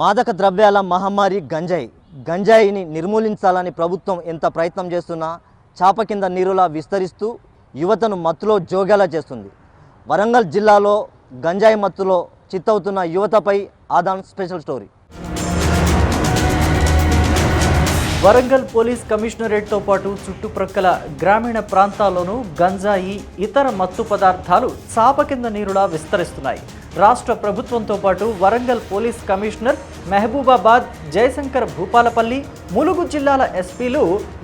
మాదక ద్రవ్యాల మహమ్మారి గంజాయి. గంజాయిని నిర్మూలించాలని ప్రభుత్వం ఎంత ప్రయత్నం చేస్తున్నా చాప కింద నీరులా విస్తరిస్తూ యువతను మత్తులో జోగేలా చేస్తుంది. వరంగల్ జిల్లాలో గంజాయి మత్తులో చిత్తవుతున్న యువతపై ఆదాన్ స్పెషల్ స్టోరీ. వరంగల్ పోలీస్ కమిషనరేట్తో పాటు చుట్టుప్రక్కల గ్రామీణ ప్రాంతాల్లోనూ గంజాయి ఇతర మత్తు పదార్థాలు చాప కింద నీరులా విస్తరిస్తున్నాయి. రాష్ట్ర ప్రభుత్వంతో పాటు వరంగల్ పోలీస్ కమిషనర్ మహబూబాబాద్ జయశంకర్ భూపాలపల్లి ములుగు జిల్లాల ఎస్పీలు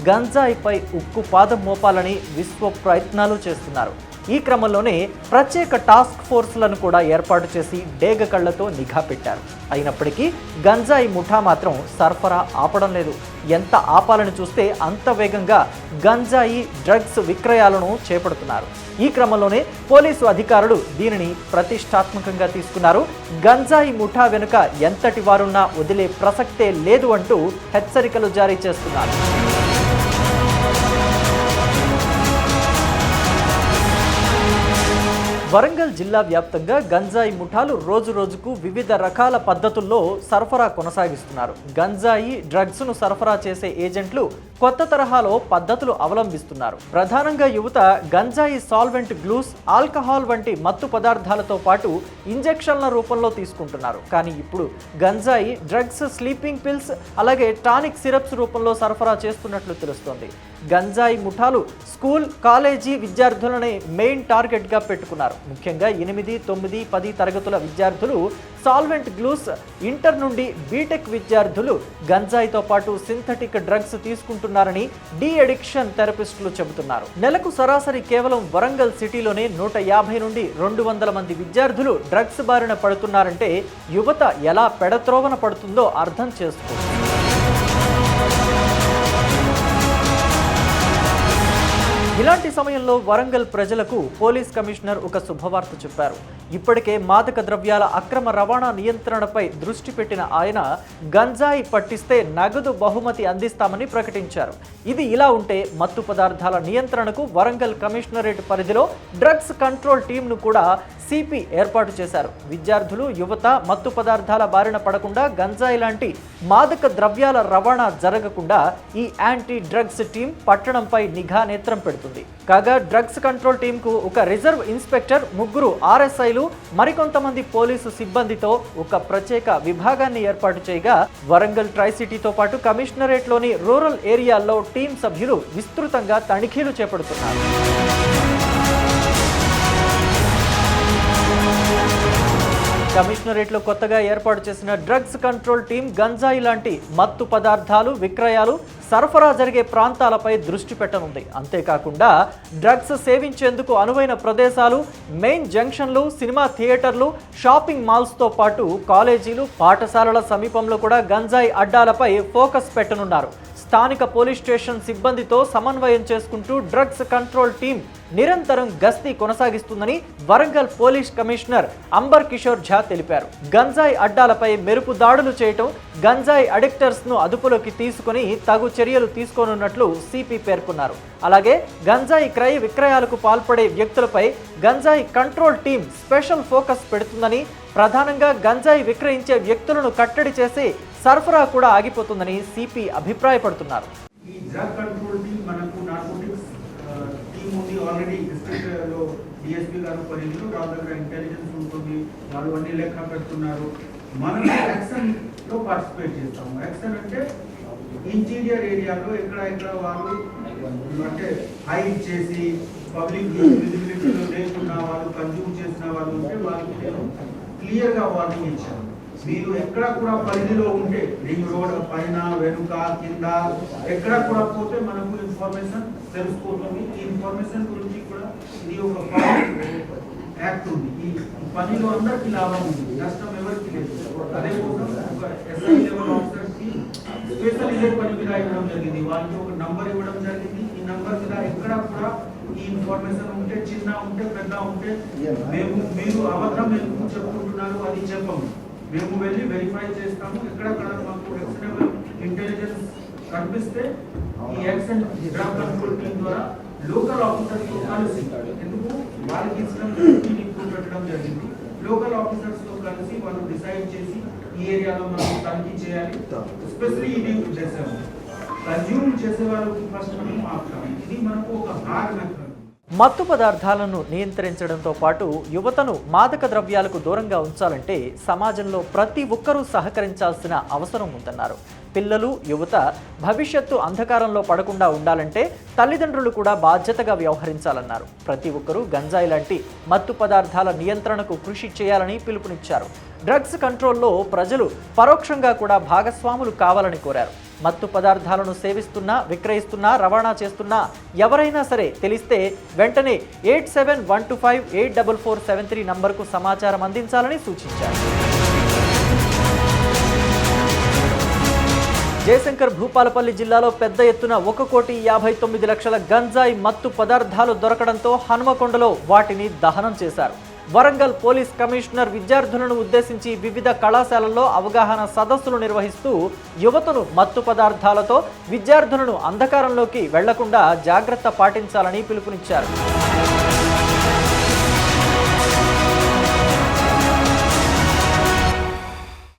గంజాయిపై ఉక్కు పాదం మోపాలని విశ్వ ప్రయత్నాలు చేస్తున్నారు. ఈ క్రమంలోనే ప్రత్యేక టాస్క్ ఫోర్స్లను కూడా ఏర్పాటు చేసి డేగ కళ్ళతో నిఘా పెట్టారు. అయినప్పటికీ గంజాయి ముఠా మాత్రం సరఫరా ఆపడం లేదు. ఎంత ఆపాలని చూస్తే అంత వేగంగా గంజాయి డ్రగ్స్ విక్రయాలను చేపడుతున్నారు. ఈ క్రమంలోనే పోలీసు అధికారులు దీనిని ప్రతిష్టాత్మకంగా తీసుకున్నారు. గంజాయి ముఠా వెనుక ఎంతటి వారున్నా వదిలే ప్రసక్తే లేదు అంటూ హెచ్చరికలు జారీ చేస్తున్నారు. వరంగల్ జిల్లా వ్యాప్తంగా గంజాయి ముఠాలు రోజు రోజుకు వివిధ రకాల పద్ధతుల్లో సరఫరా కొనసాగిస్తున్నారు. గంజాయి డ్రగ్స్ను సరఫరా చేసే ఏజెంట్లు కొత్త తరహాలో పద్ధతులు అవలంబిస్తున్నారు. ప్రధానంగా యువత గంజాయి సాల్వెంట్ గ్లూస్ ఆల్కహాల్ వంటి మత్తు పదార్థాలతో పాటు ఇంజెక్షన్ల రూపంలో తీసుకుంటున్నారు. కానీ ఇప్పుడు గంజాయి డ్రగ్స్ స్లీపింగ్ పిల్స్ అలాగే టానిక్ సిరప్స్ రూపంలో సరఫరా చేస్తున్నట్లు తెలుస్తోంది. గంజాయి ముఠాలు స్కూల్ కాలేజీ విద్యార్థులని మెయిన్ టార్గెట్గా పెట్టుకున్నారు. ముఖ్యంగా ఎనిమిది తొమ్మిది పది తరగతుల విద్యార్థులు సాల్వెంట్ గ్లూస్ ఇంటర్ నుండి బీటెక్ విద్యార్థులు గంజాయితో పాటు సింథటిక్ డ్రగ్స్ తీసుకుంటున్నారని డి అడిక్షన్ థెరపిస్టులు చెబుతున్నారు. నెలకు సరాసరి కేవలం వరంగల్ సిటీలోనే నూట యాభై నుండి రెండు వందల మంది విద్యార్థులు డ్రగ్స్ బారిన పడుతున్నారంటే యువత ఎలా పెడత్రోవన పడుతుందో అర్థం చేసుకోవచ్చు. ఇలాంటి సమయంలో వరంగల్ ప్రజలకు పోలీస్ కమిషనర్ ఒక శుభవార్త చెప్పారు. ఇప్పటికే మాదక ద్రవ్యాల అక్రమ రవాణా నియంత్రణపై దృష్టి పెట్టిన ఆయన గంజాయి పట్టిస్తే నగదు బహుమతి అందిస్తామని ప్రకటించారు. ఇది ఇలా ఉంటే మత్తు పదార్థాల నియంత్రణకు వరంగల్ కమిషనరేట్ పరిధిలో డ్రగ్స్ కంట్రోల్ టీంను కూడా సిపి ఏర్పాటు చేశారు. విద్యార్థులు యువత మత్తు పదార్థాల బారిన పడకుండా గంజాయి లాంటి మాదక ద్రవ్యాల రవాణా జరగకుండా ఈ యాంటీ డ్రగ్స్ టీం పట్టణంపై నిఘా నేత్రం పెడుతుంది. కాగా డ్రగ్స్ కంట్రోల్ టీంకు ఒక రిజర్వ్ ఇన్స్పెక్టర్ ముగ్గురు ఆర్ఎస్ఐలు మరికొంతమంది పోలీసు సిబ్బందితో ఒక ప్రత్యేక విభాగాన్ని ఏర్పాటు చేయగా వరంగల్ ట్రై సిటీతో పాటు కమిషనరేట్లోని రూరల్ ఏరియాల్లో టీం సభ్యులు విస్తృతంగా తనిఖీలు చేపడుతున్నారు. కమిషనరేట్లో కొత్తగా ఏర్పాటు చేసిన డ్రగ్స్ కంట్రోల్ టీం గంజాయి లాంటి మత్తు పదార్థాలు విక్రయాలు సరఫరా జరిగే ప్రాంతాలపై దృష్టి పెట్టనుంది. అంతేకాకుండా డ్రగ్స్ సేవించేందుకు అనువైన ప్రదేశాలు మెయిన్ జంక్షన్లు సినిమా థియేటర్లు షాపింగ్ మాల్స్తో పాటు కాలేజీలు పాఠశాలల సమీపంలో కూడా గంజాయి అడ్డాలపై ఫోకస్ పెట్టనున్నారు. స్థానిక పోలీస్ స్టేషన్ సిబ్బందితో సమన్వయం చేసుకుంటూ డ్రగ్స్ కంట్రోల్ టీం నిరంతరం గస్తీ కొనసాగిస్తుందని వరంగల్ పోలీస్ కమిషనర్ అంబర్ కిషోర్ ఝా తెలిపారు. గంజాయి అడ్డాలపై మెరుపు దాడులు చేయటం గంజాయి అడిక్టర్స్ను అదుపులోకి తీసుకుని తగు చర్యలు తీసుకోనున్నట్లు సిపి పేర్కొన్నారు. అలాగే గంజాయి క్రయ విక్రయాలకు పాల్పడే వ్యక్తులపై గంజాయి కంట్రోల్ టీం స్పెషల్ ఫోకస్ పెడుతుందని ప్రధానంగా గంజాయి విక్రయించే వ్యక్తులను కట్టడి చేసి సరఫరా కూడా ఆగిపోతుందని సిపి అభిప్రాయపడుతున్నారు. ఈ డ్రగ్ కంట్రోల్ టీమ్ మనకు నార్కోటిక్స్ టీమ్ ఉంది ఆల్రెడీ. డిస్ట్రిక్ట్లో డిఎస్పీ గారు పరిధిలో వాళ్ళ దగ్గర ఇంటెలిజెన్స్ ఉంటుంది. వాళ్ళు అన్ని లెక్క పెడుతున్నారు. మనం యాక్షన్ పార్టిసిపేట్ చేస్తాము. యాక్షన్ అంటే ఇంటీరియర్ ఏరియాలో ఎక్కడ ఎక్కడ వాళ్ళు అంటే హైడ్ చేసి పబ్లిక్ విజిబిలిటీలో లేకుండా వాళ్ళు కన్జ్యూమ్ చేసిన వాళ్ళు ఉంటే వాళ్ళకి నేను క్లియర్గా వార్నింగ్ ఇచ్చాను. మీరు ఎక్కడ కూడా పరిధిలో ఉంటే రింగ్ రోడ్ పైన వెనుక కింద ఎక్కడ కూడా పోతే మనకు ఇన్ఫర్మేషన్ తెలుసుకుంటుంది. ఈ ఇన్ఫర్మేషన్ గురించి కూడా ఇది ఒక యాక్ట్ ఉంది. ఈ పనిలో అందరికి లాభం ఉంది. నష్టం ఎవరికి లేదు. అదే ఒక ఎస్ఐ లెవెల్ స్పెషల్ ఇదే పని మీద ఇవ్వడం జరిగింది. వాళ్ళకి ఒక నంబర్ ఇవ్వడం జరిగింది. ఈ నంబర్ మీద ఎక్కడ కూడా ఈ ఇన్ఫర్మేషన్ ఉంటే చిన్న ఉంటే పెద్ద ఉంటే మేము మీరు అబద్ధం ఎందుకు చెప్పుకుంటున్నారు అది చెప్పము. మేము వెళ్ళి వెరిఫై చేస్తాము. ఎక్కడెక్కడ మాకు ఎక్స్టర్నల్ ఇంటెలిజెన్స్ కనిపిస్తే ఈ యాక్షన్ డ్రగ్ కంట్రోల్ టీం ద్వారా లోకల్ ఆఫీసర్స్తో కలిసి ఎందుకు? వాళ్ళకి ఇచ్చిన పెట్టడం జరిగింది. లోకల్ ఆఫీసర్స్తో కలిసి వాళ్ళు డిసైడ్ చేసి ఈ ఏరియాలో మనం తనిఖీ చేయాలి. ఎస్పెషల్లీ ఇది చేసాము కన్జ్యూమ్ చేసే వాళ్ళకి ఫస్ట్ మనం ఆపుతాం ఇది మనకు ఒక హార్డ్ మత్తు పదార్థాలను నియంత్రించడంతో పాటు యువతను మాదక ద్రవ్యాలకు దూరంగా ఉంచాలంటే సమాజంలో ప్రతి ఒక్కరూ సహకరించాల్సిన అవసరం ఉందన్నారు. పిల్లలు యువత భవిష్యత్తు అంధకారంలో పడకుండా ఉండాలంటే తల్లిదండ్రులు కూడా బాధ్యతగా వ్యవహరించాలన్నారు. ప్రతి ఒక్కరూ గంజాయి లాంటి మత్తు పదార్థాల నియంత్రణకు కృషి చేయాలని పిలుపునిచ్చారు. డ్రగ్స్ కంట్రోల్లో ప్రజలు పరోక్షంగా కూడా భాగస్వాములు కావాలని కోరారు. మత్తు పదార్థాలను సేవిస్తున్నా విక్రయిస్తున్నా రవాణా చేస్తున్నా ఎవరైనా సరే తెలిస్తే వెంటనే eight seven one two five eight double four seven three నంబర్కు సమాచారం అందించాలని సూచించారు. జయశంకర్ భూపాలపల్లి జిల్లాలో పెద్ద ఎత్తున ఒక కోటి యాభై తొమ్మిది లక్షల గంజాయి మత్తు పదార్థాలు దొరకడంతో హనుమకొండలో వాటిని దహనం చేశారు. వరంగల్ పోలీస్ కమిషనర్ విద్యార్థులను ఉద్దేశించి వివిధ కళాశాలల్లో అవగాహన సదస్సులు నిర్వహిస్తూ యువతను మత్తు పదార్థాలతో విద్యార్థులను అంధకారంలోకి వెళ్ళకుండా జాగ్రత్త పాటించాలని పిలుపునిచ్చారు.